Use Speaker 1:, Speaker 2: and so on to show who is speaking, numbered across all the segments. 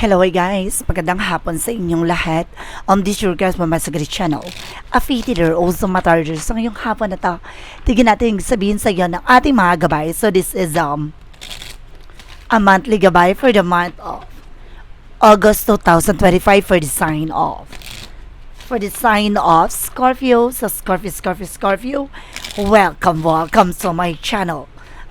Speaker 1: Hello guys, magandang hapon sa inyong lahat. Um, this is your guys my Sagri channel. A fated or also matarder. So ngayong hapon na to, tignan natin sabihin sa iyo ng ating mga gabay. So this is um a monthly gabay for the month of August 2025 for the sign of for the sign of Scorpio. So Scorpio, Scorpio, Scorpio, welcome, welcome to my channel.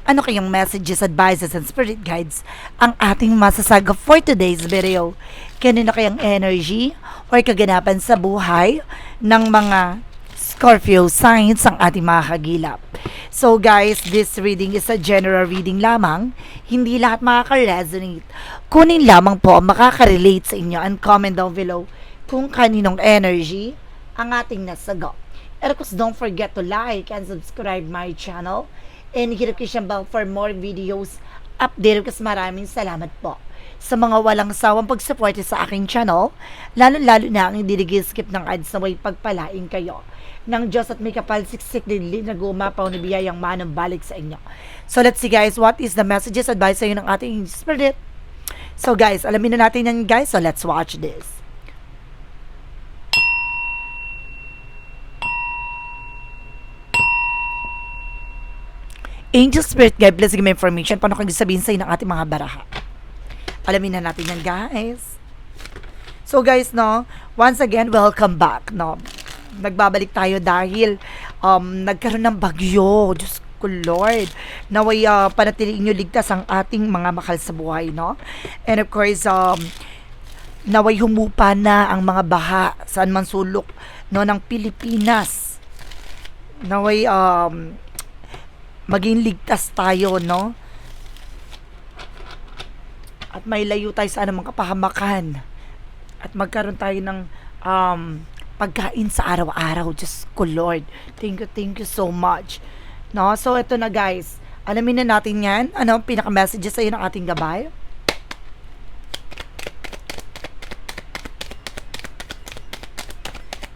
Speaker 1: Ano kayong messages, advices, and spirit guides ang ating masasaga for today's video? Kanino kayang energy or kaganapan sa buhay ng mga Scorpio signs ang ating mga kagilap. So guys, this reading is a general reading lamang. Hindi lahat makaka-resonate. Kunin lamang po ang makaka-relate sa inyo and comment down below kung kaninong energy ang ating nasagot. And of course, don't forget to like and subscribe my channel. And hit notification bell for more videos. Update kasi maraming salamat po sa mga walang sawang pagsuporte sa aking channel, lalo-lalo na ang hindi skip ng ads na may pagpalain kayo ng Diyos at may kapal siksik din na gumapaw na biyayang manong balik sa inyo. So let's see guys, what is the messages advice sa inyo ng ating spirit? So guys, alamin na natin yan guys, so let's watch this. Angel Spirit Guide, please give me information paano kang sabihin sa ng ating mga baraha. Alamin na natin yan, guys. So, guys, no, once again, welcome back, no. Nagbabalik tayo dahil um, nagkaroon ng bagyo. Diyos ko, Lord. Naway uh, panatiliin nyo ligtas ang ating mga makal sa buhay, no? And of course, um, naway humupa na ang mga baha saan man sulok no ng Pilipinas. Naway um, maging ligtas tayo, no? At may layo tayo sa anumang kapahamakan. At magkaroon tayo ng um, pagkain sa araw-araw. Just ko, Lord. Thank you, thank you so much. No? So, ito na guys. Alamin na natin yan. Ano ang pinaka-messages sa iyo ng ating gabay?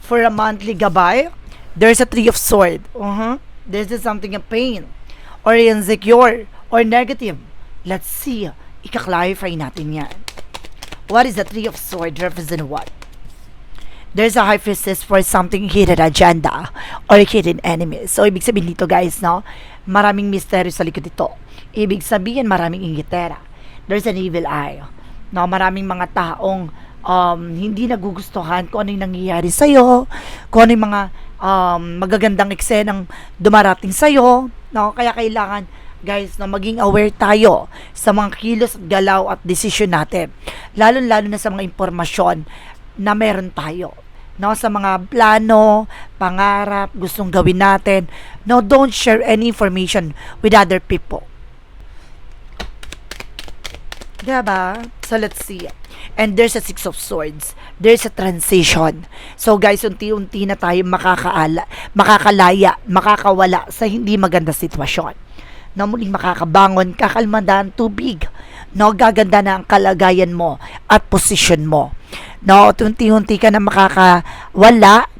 Speaker 1: For a monthly gabay, there's a three of sword. Uh-huh. This is something of pain or insecure or negative. Let's see. Ika-clarify natin yan. What is the Three of Swords represent what? There's a priestess for something hidden agenda or hidden enemy. So, ibig sabihin dito guys, no? Maraming misteryo sa likod ito. Ibig sabihin, maraming ingitera. There's an evil eye. No? Maraming mga taong um, hindi nagugustuhan kung ano yung nangyayari sa'yo, kung ano yung mga um, magagandang eksenang dumarating sa'yo, no? Kaya kailangan guys na maging aware tayo sa mga kilos at galaw at desisyon natin. Lalo-lalo na sa mga impormasyon na meron tayo. No, sa mga plano, pangarap, gustong gawin natin. No, don't share any information with other people. Diba? So, let's see. And there's a Six of Swords. There's a transition. So, guys, unti-unti na tayo makakaala, makakalaya, makakawala sa hindi maganda sitwasyon. Na muling makakabangon, kakalmandaan, tubig. No, gaganda na ang kalagayan mo at posisyon mo. No, unti-unti ka na makakawala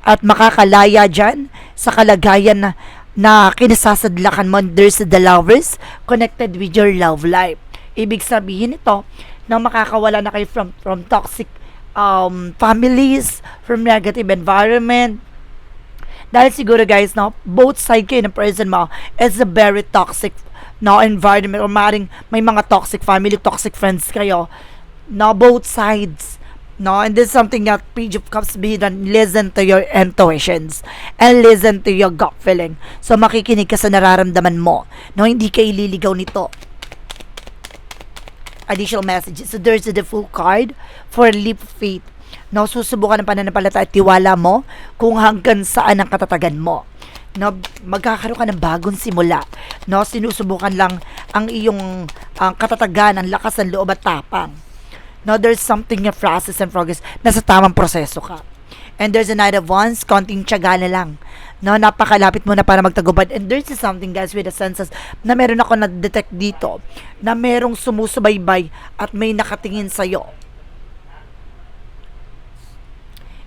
Speaker 1: at makakalaya dyan sa kalagayan na, na kinasasadlakan mo. There's the lovers connected with your love life. Ibig sabihin ito, na makakawala na kayo from, from toxic um, families, from negative environment. Dahil siguro guys, no, both side kayo ng person mo is a very toxic no, environment or maaaring may mga toxic family, toxic friends kayo. No, both sides. No, and this is something that Page of Cups be done. Listen to your intuitions and listen to your gut feeling. So, makikinig ka sa nararamdaman mo. No, hindi ka ililigaw nito additional messages. So there's the full card for leap of faith. No, susubukan ng pananampalataya at tiwala mo kung hanggang saan ang katatagan mo. No, magkakaroon ka ng bagong simula. No, sinusubukan lang ang iyong ang katatagan, ang lakas ng loob at tapang. No, there's something in process and progress. Nasa tamang proseso ka. And there's a night of wands, konting tiyaga na lang. No, napakalapit mo na para magtagubad. And there's something guys with the senses na meron ako na-detect dito na merong sumusubaybay at may nakatingin sa'yo.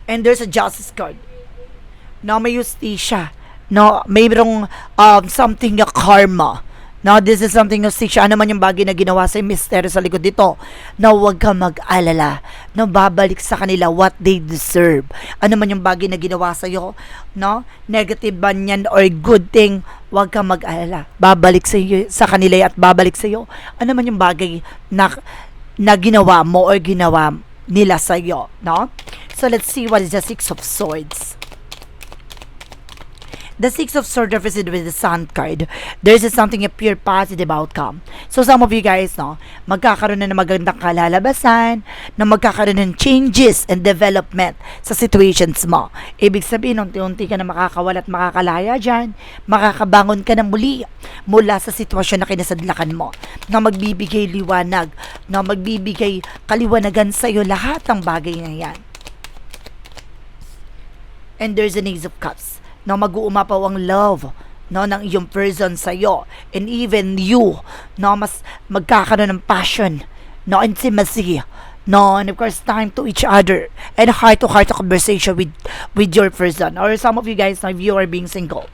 Speaker 1: And there's a justice card. No, may justisya. No, mayroong um, something na karma. Now, this is something na siya. Ano man yung bagay na ginawa sa misteryo sa likod dito, na huwag kang mag-alala. Na babalik sa kanila what they deserve. Ano man yung bagay na ginawa sa iyo, no? Negative ba yan or good thing, huwag kang mag-alala. Babalik sa iyo, sa kanila at babalik sa iyo. Ano man yung bagay na, na ginawa mo or ginawa nila sa iyo, no? So, let's see what is the Six of Swords. The Six of Swords represented with the Sun card. There's a something a pure positive outcome. So some of you guys, no, magkakaroon na ng magandang kalalabasan, na magkakaroon ng changes and development sa situations mo. Ibig sabihin, unti-unti ka na makakawala at makakalaya dyan, makakabangon ka na muli mula sa sitwasyon na kinasadlakan mo, na magbibigay liwanag, na magbibigay kaliwanagan sa iyo lahat ng bagay na yan. And there's an Ace of Cups na mag-uumapaw ang love no ng iyong person sa iyo and even you no mas magkakaroon ng passion no intimacy no and of course time to each other and heart to heart conversation with with your person. Or some of you guys no, if you are being single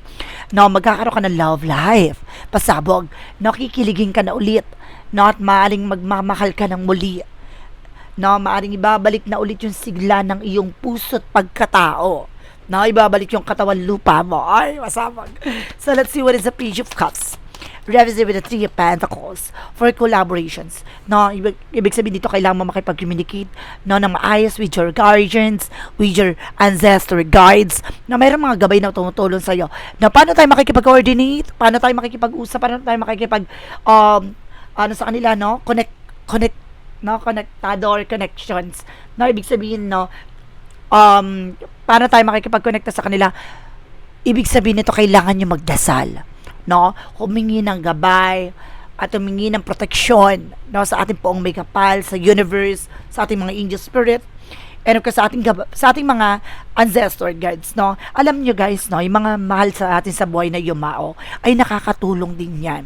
Speaker 1: no magkakaroon ka ng love life. Pasabog no kikiligin ka na ulit no at maaring magmamahal ka ng muli no maaring ibabalik na ulit yung sigla ng iyong puso't pagkatao na ibabalik yung katawan lupa mo. Ay, masabag. So, let's see what is the Page of Cups. Represent with the Three of Pentacles for collaborations. No, ibig, ibig sabihin dito kailangan mo makipag-communicate no, ng maayos with your guardians, with your ancestor guides, na mayroong mga gabay na tumutulong sa iyo. Na paano tayo makikipag-coordinate, paano tayo makikipag-usap, paano tayo makikipag um, ano sa kanila, no? Connect, connect, no? Connectado or connections. No, ibig sabihin, no? um, paano tayo makikipag-connecta sa kanila, ibig sabihin nito, kailangan nyo magdasal. No? Humingi ng gabay, at humingi ng proteksyon no, sa ating poong may kapal, sa universe, sa ating mga angel spirit, and of course, sa ating, sa ating mga ancestor guides, no? Alam nyo guys, no, yung mga mahal sa atin sa buhay na yumao, ay nakakatulong din yan,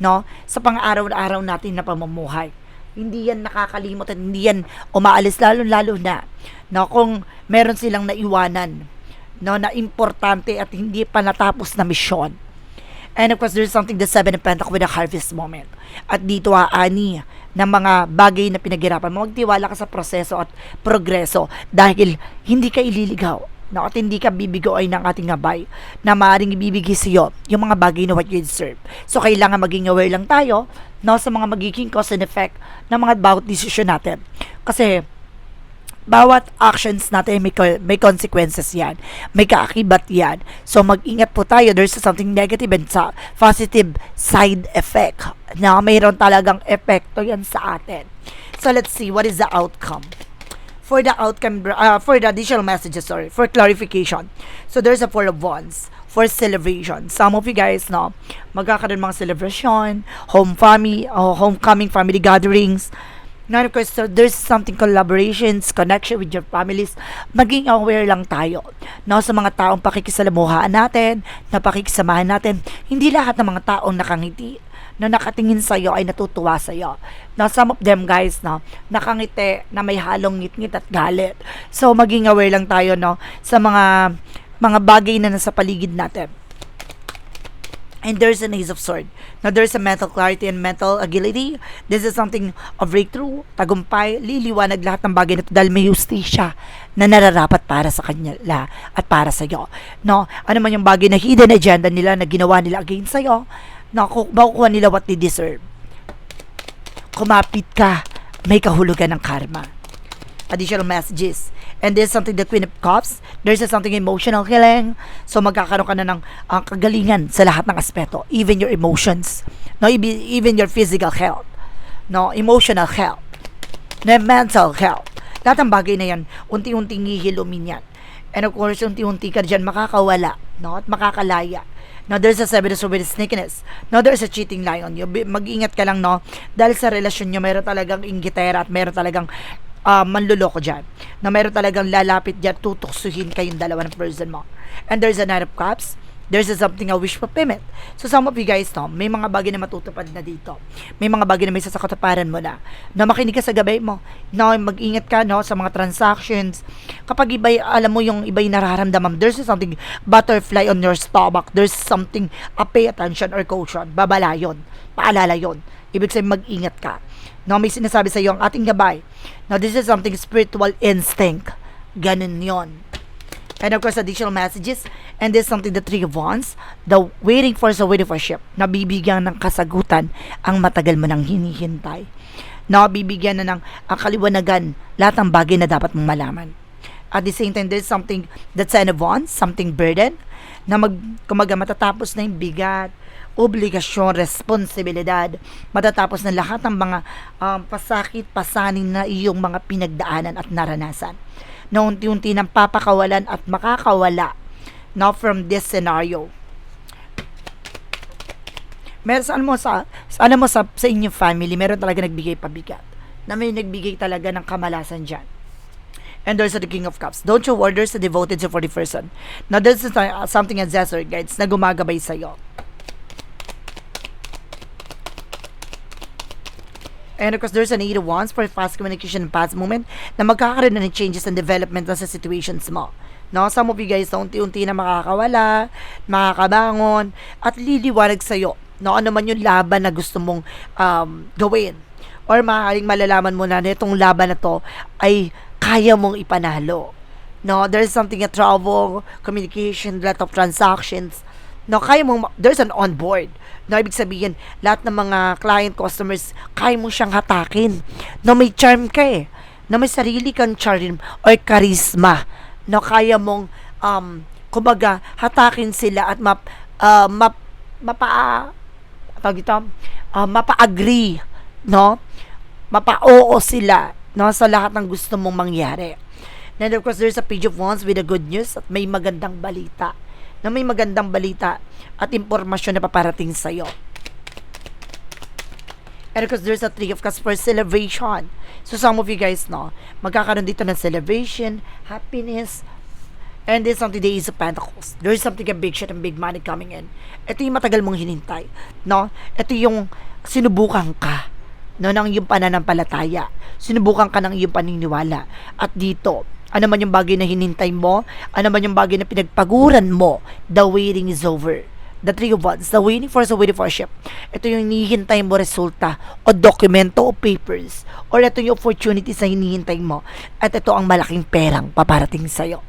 Speaker 1: no? Sa pang-araw-araw natin na pamumuhay. Hindi yan nakakalimot at hindi yan umaalis lalo-lalo na no, kung meron silang naiwanan no, na importante at hindi pa natapos na misyon. And of course, there's something the seven of pentacles with a harvest moment. At dito aani ng mga bagay na pinaghirapan mo. Magtiwala ka sa proseso at progreso dahil hindi ka ililigaw no, at hindi ka bibigo ay ng ating gabay na maaaring ibibigay sa iyo yung mga bagay na what you deserve. So, kailangan maging aware lang tayo no, sa mga magiging cause and effect ng mga bawat decision natin. Kasi, bawat actions natin may, may consequences yan. May kaakibat yan. So, mag-ingat po tayo. There's something negative and sa positive side effect na mayroon talagang epekto yan sa atin. So, let's see what is the outcome for the outcome uh, for the additional messages sorry for clarification so there's a four of wands for celebration some of you guys no magkakaroon mga celebration home family uh, homecoming family gatherings Now, of course, so there's something collaborations, connection with your families. Maging aware lang tayo no, sa mga taong pakikisalamuhaan natin, na pakikisamahan natin. Hindi lahat ng mga taong nakangiti na nakatingin sa iyo ay natutuwa sa iyo. Now, some of them guys, no, nakangiti na may halong ngit-ngit at galit. So, maging aware lang tayo, no, sa mga mga bagay na nasa paligid natin. And there's an Ace of Sword. Now, there's a mental clarity and mental agility. This is something of breakthrough, tagumpay, liliwanag lahat ng bagay na ito dahil may justisya na nararapat para sa kanila at para sa iyo. No? Ano man yung bagay na hidden agenda nila na ginawa nila against sa iyo, na makukuha nila what they deserve. Kumapit ka, may kahulugan ng karma. Additional messages. And there's something the Queen of Cups. There's something emotional healing. So magkakaroon ka na ng uh, kagalingan sa lahat ng aspeto. Even your emotions. No, even your physical health. No, emotional health. No, mental health. Lahat ng bagay na yan, unti-unting hihilumin yan. And of course, unti-unti ka dyan makakawala. No, at makakalaya. Now, there's a seven of sneakiness. Now, there's a cheating lie on you. Mag-ingat ka lang, no? Dahil sa relasyon nyo, meron talagang inggitera at meron talagang uh, manluloko dyan. Na meron talagang lalapit dyan, tutuksuhin kayong dalawa ng person mo. And there's a Knight of Cups. There's something a wish fulfillment. So some of you guys, no, may mga bagay na matutupad na dito. May mga bagay na may sasakatuparan mo na. Na makinig ka sa gabay mo. No, mag-ingat ka, no, sa mga transactions. Kapag iba, alam mo yung iba yung nararamdaman, there's something butterfly on your stomach. There's something, a pay attention or caution. Babala yun. Paalala yun. Ibig sabihin, mag-ingat ka. No, may sinasabi sa iyo ang ating gabay. Now, this is something spiritual instinct. Ganun yon. And of course, additional messages. And this is something the Three of the waiting for sa waiting for ship, nabibigyan ng kasagutan ang matagal mo nang hinihintay. Nabibigyan na ng ang kaliwanagan lahat ng bagay na dapat mong malaman. At the same time, there's something that's of Wands, something burden, na mag, kumaga matatapos na yung bigat, obligasyon, responsibilidad, matatapos na lahat ng mga um, pasakit, pasanin na iyong mga pinagdaanan at naranasan na unti-unti nang papakawalan at makakawala now from this scenario. Meron sa mo sa, ano mo sa, sa inyong family, meron talaga nagbigay pabigat. Na may nagbigay talaga ng kamalasan diyan. And there's the King of Cups. Don't you order sa devoted to 40 person. Now, this is uh, something ancestor guides na gumagabay sa'yo. And of course, there's an eight of wands for fast communication and fast movement na magkakaroon na ng changes and development na sa situations mo. No, some of you guys unti-unti na makakawala, makakabangon, at liliwanag sa'yo. No, ano man yung laban na gusto mong um, gawin. Or maaaring malalaman mo na na itong laban na to ay kaya mong ipanalo. No, there's something a travel, communication, lot of transactions. No, kaya mong, there's an onboard. No, ibig sabihin, lahat ng mga client, customers, kaya mo siyang hatakin. No, may charm ka eh. No, may sarili kang charm or charisma. No, kaya mong, um, kumbaga, hatakin sila at map, uh, map, mapa, tawag ito, uh, mapa-agree, no? Mapa-oo sila, no, sa lahat ng gusto mong mangyari. And of course, there's a page of wands with a good news at may magandang balita na may magandang balita at impormasyon na paparating sa iyo. And of course, there's a three of cups for celebration. So some of you guys know, magkakaroon dito ng celebration, happiness, and there's something the Ace of Pentacles. There's something a big shit and big money coming in. Ito yung matagal mong hinintay. No? Ito yung sinubukan ka no, ng iyong pananampalataya. Sinubukan ka ng iyong paniniwala. At dito, ano man yung bagay na hinintay mo, ano man yung bagay na pinagpaguran mo, the waiting is over. The three of wands, the waiting for the waiting for ship. Ito yung hinihintay mo resulta o dokumento o papers or ito yung opportunity sa hinihintay mo at ito ang malaking perang paparating sa'yo.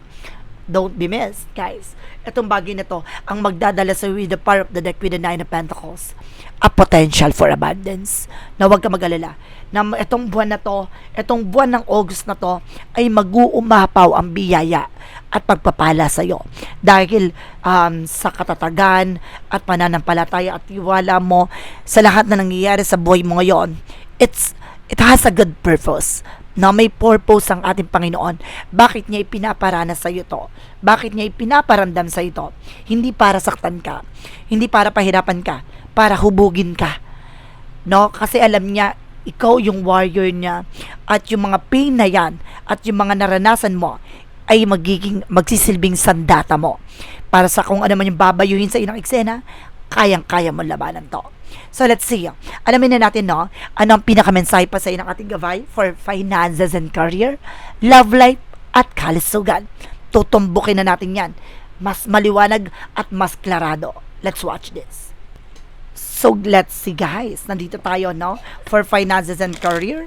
Speaker 1: Don't be missed, guys. Itong bagay na to ang magdadala sa with the power of the deck with the nine of pentacles. A potential for abundance. Na huwag ka mag-alala. Na itong buwan na to, itong buwan ng August na to, ay mag-uumapaw ang biyaya at pagpapala sa iyo. Dahil um, sa katatagan at pananampalataya at tiwala mo sa lahat na nangyayari sa buhay mo ngayon, it's, it has a good purpose na may purpose ang ating Panginoon. Bakit niya ipinaparana sa iyo to? Bakit niya ipinaparamdam sa iyo to? Hindi para saktan ka, hindi para pahirapan ka, para hubugin ka. No? Kasi alam niya, ikaw yung warrior niya at yung mga pain na yan at yung mga naranasan mo ay magiging magsisilbing sandata mo para sa kung ano man yung babayuhin sa inang eksena, kayang-kaya mo labanan to. So let's see. Alamin na natin no, ano ang pinakamensahe pa sa inang ating gabay for finances and career, love life at kalusugan. Tutumbukin na natin yan. Mas maliwanag at mas klarado. Let's watch this. So let's see guys, nandito tayo no for finances and career,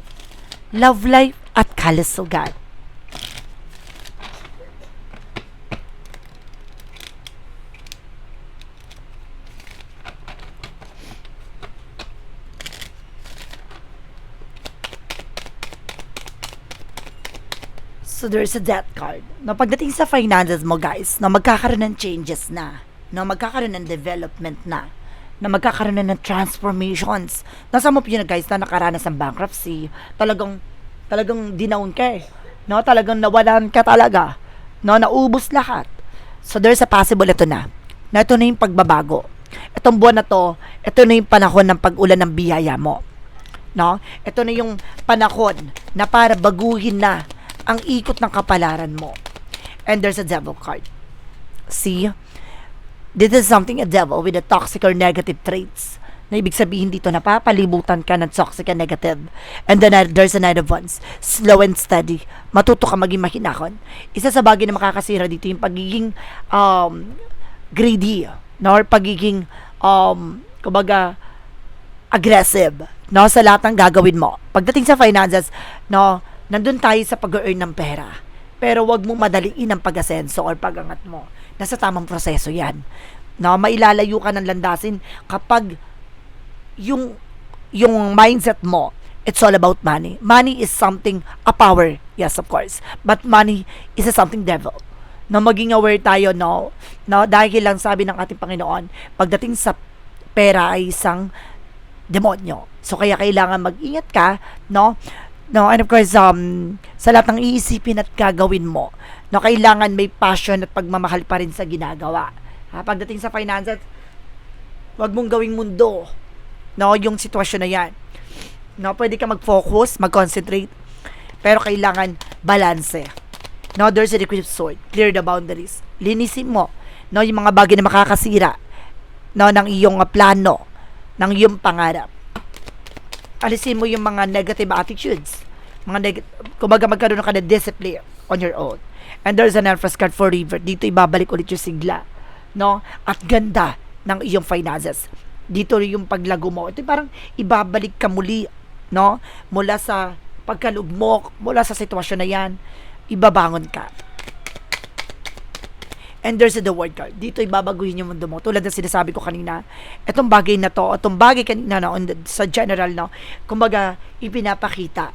Speaker 1: love life at kalusugan. So there's a death card. No, pagdating sa finances mo guys, na magkakaroon ng changes na, na magkakaroon ng development na, na magkakaroon na ng transformations. Nasa mo yun guys na nakaranas ng bankruptcy, talagang talagang dinown ka eh. No, talagang nawalan ka talaga. No, naubos lahat. So there's a possible ito na. Na ito na yung pagbabago. Itong buwan na to, ito na yung panahon ng pag-ulan ng biyaya mo. No? Ito na yung panahon na para baguhin na ang ikot ng kapalaran mo. And there's a devil card. See? This is something a devil with a toxic or negative traits. Na ibig sabihin dito, napapalibutan ka ng toxic and negative. And then uh, there's another ones, slow and steady. Matuto ka maging mahinahon. Isa sa bagay na makakasira dito yung pagiging um, greedy, no? or pagiging, um, kumbaga, aggressive, no? Sa lahat ng gagawin mo. Pagdating sa finances, no? Nandun tayo sa pag-earn ng pera. Pero wag mo madaliin ang pag-asenso or pag-angat mo. Nasa tamang proseso yan. No, mailalayo ka ng landasin kapag yung yung mindset mo it's all about money. Money is something a power, yes of course. But money is a something devil. No maging aware tayo no. No dahil lang sabi ng ating Panginoon, pagdating sa pera ay isang demonyo. So kaya kailangan mag-ingat ka, no? No, and of course, um, sa lahat ng iisipin at gagawin mo, no, kailangan may passion at pagmamahal pa rin sa ginagawa. Ha, pagdating sa finances, wag mong gawing mundo, no, yung sitwasyon na yan. No, pwede ka mag-focus, mag-concentrate, pero kailangan balance. No, there's a of sword. Clear the boundaries. Linisin mo, no, yung mga bagay na makakasira, no, ng iyong plano, ng iyong pangarap alisin mo yung mga negative attitudes. Mga neg- kumbaga magkaroon ka ng discipline on your own. And there's an Empress card for river. Dito ibabalik ulit yung sigla. No? At ganda ng iyong finances. Dito yung paglago mo. Ito parang ibabalik ka muli. No? Mula sa pagkalugmok, mula sa sitwasyon na yan, ibabangon ka. And there's the word card. Dito ibabaguhin yung mundo mo. Tulad ng sinasabi ko kanina, itong bagay na to, itong bagay kanina no, the- sa general, no, kumbaga, ipinapakita,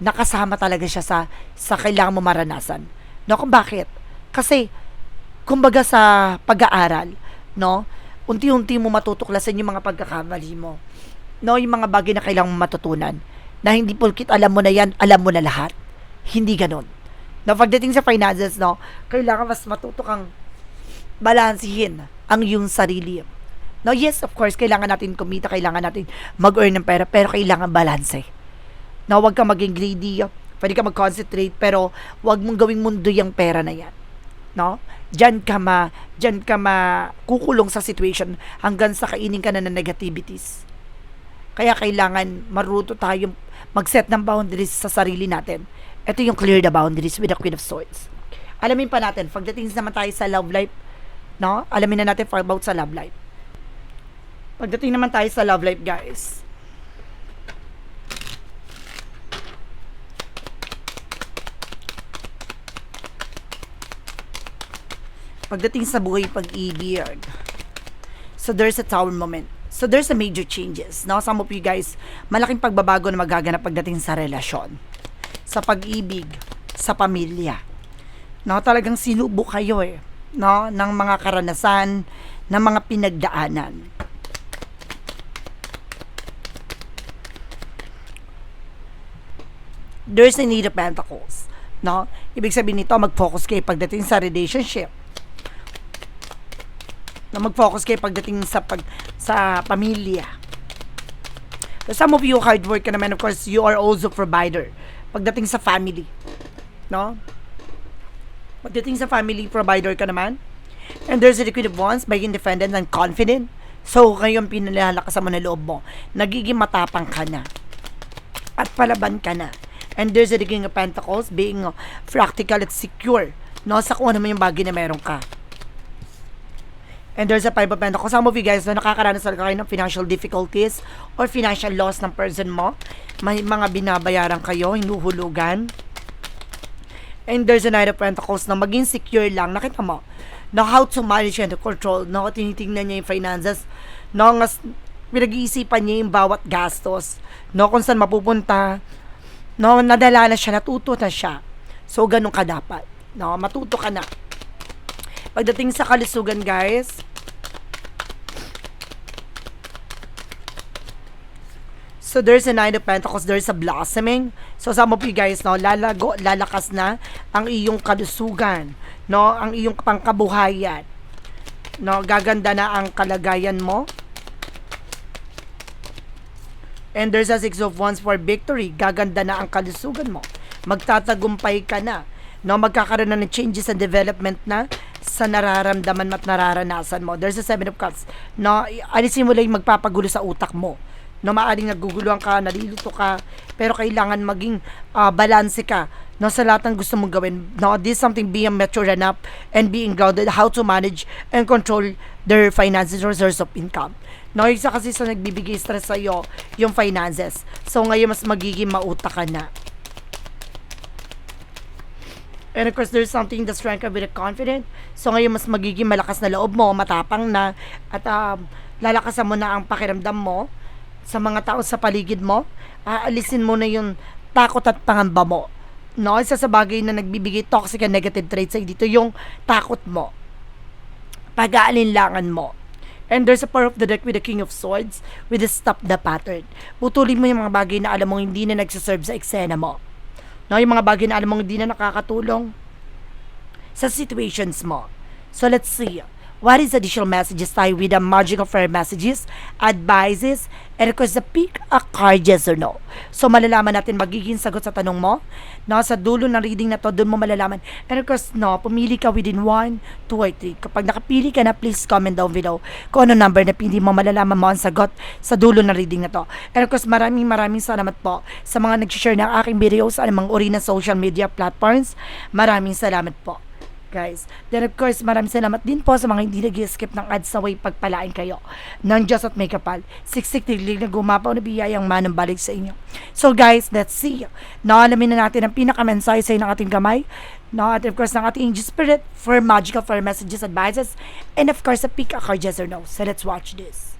Speaker 1: nakasama talaga siya sa, sa kailangan mo maranasan. No, kung bakit? Kasi, kumbaga sa pag-aaral, no, unti-unti mo matutuklasan yung mga pagkakamali mo. No, yung mga bagay na kailangan mo matutunan. Na hindi pulkit alam mo na yan, alam mo na lahat. Hindi ganun. No, pagdating sa finances, no, kailangan mas matuto kang balansihin ang iyong sarili. No, yes, of course, kailangan natin kumita, kailangan natin mag-earn ng pera, pero kailangan balance. No, wag kang maging greedy, pwede ka mag-concentrate, pero wag mong gawing mundo yung pera na yan. No? Diyan ka ma, diyan ka ma kukulong sa situation hanggang sa kainin ka na ng negativities. Kaya kailangan maruto tayong mag-set ng boundaries sa sarili natin. Ito yung clear the boundaries with the Queen of Swords. Alamin pa natin, pagdating naman tayo sa love life, no? Alamin na natin for about sa love life. Pagdating naman tayo sa love life, guys. Pagdating sa buhay pag-ibig. So there's a tower moment. So there's a major changes. No? Some of you guys, malaking pagbabago na magaganap pagdating sa relasyon. Sa pag-ibig, sa pamilya. No, talagang sinubok kayo eh, no, ng mga karanasan, ng mga pinagdaanan. There's a need of pentacles, no? Ibig sabihin nito, mag-focus kayo pagdating sa relationship. Na mag-focus kayo pagdating sa pag sa pamilya. So, some of you hard work naman, of course, you are also provider pagdating sa family, no? Pagdating sa family, provider ka naman. And there's a liquid of wands, being independent and confident. So, ngayon pinalalakas mo na loob mo. Nagiging matapang ka na. At palaban ka na. And there's a king of pentacles, being uh, practical at secure. No, sa kung ano mo yung bagay na meron ka. And there's a five of pentacles. Some of you guys, no, nakakaranas talaga kayo ng financial difficulties or financial loss ng person mo. May mga binabayaran kayo, hinuhulugan. And there's a Knight of Pentacles na maging secure lang. Nakita mo, na how to manage and control. No, tinitingnan niya yung finances. No, ngas, pinag-iisipan niya yung bawat gastos. No, kung saan mapupunta. No, nadala na siya, natuto na siya. So, ganun ka dapat. No, matuto ka na. Pagdating sa kalusugan, guys, So there's a nine of pentacles, there's a blossoming. So some of you guys, no, lalago, lalakas na ang iyong kalusugan, no, ang iyong pangkabuhayan. No, gaganda na ang kalagayan mo. And there's a six of wands for victory. Gaganda na ang kalusugan mo. Magtatagumpay ka na. No, magkakaroon na ng changes and development na sa nararamdaman at nararanasan mo. There's a seven of cups. No, alisin mo lang magpapagulo sa utak mo. No, maaaring naguguluhan ka, nalilito ka, pero kailangan maging ah, balanse ka no, sa lahat ng gusto mong gawin. No, this is something being mature enough and being grounded, how to manage and control their finances or source of income. No, isa kasi sa nagbibigay stress sa'yo, yung finances. So, ngayon mas magiging mauta ka na. And of course, there's something that's strength with the confident. So ngayon, mas magiging malakas na loob mo, matapang na, at um, lalakasan mo na ang pakiramdam mo sa mga tao sa paligid mo. Aalisin mo na yung takot at pangamba mo. No, isa sa bagay na nagbibigay toxic and negative traits ay dito yung takot mo. Pag-aalinlangan mo. And there's a part of the deck with the King of Swords with the stop the pattern. Putulin mo yung mga bagay na alam mo hindi na nagsiserve sa eksena mo. No, yung mga bagay na alam mong hindi na nakakatulong sa situations mo. So let's see. What is additional messages tayo with the magic of fair messages, advices, and course the pick a card yes or no. So malalaman natin magiging sagot sa tanong mo. No, sa dulo ng reading na to, doon mo malalaman. And course, no, pumili ka within 1, 2, or 3. Kapag nakapili ka na, please comment down below kung ano number na pili mo, malalaman mo ang sagot sa dulo ng reading na to. And course, maraming maraming salamat po sa mga nag-share ng aking video sa anumang uri ng social media platforms. Maraming salamat po guys. Then of course, maraming salamat din po sa mga hindi nag-skip ng ads sa way pagpalain kayo ng Diyos at may kapal. Siksik tiglig na gumapaw na biyayang manong balik sa inyo. So guys, let's see. Naalamin na natin ang pinakamensahe sa ng ating kamay. No, at of course, ng ating angel spirit for magical for messages, advices, and of course, a pick a card yes or no. So let's watch this.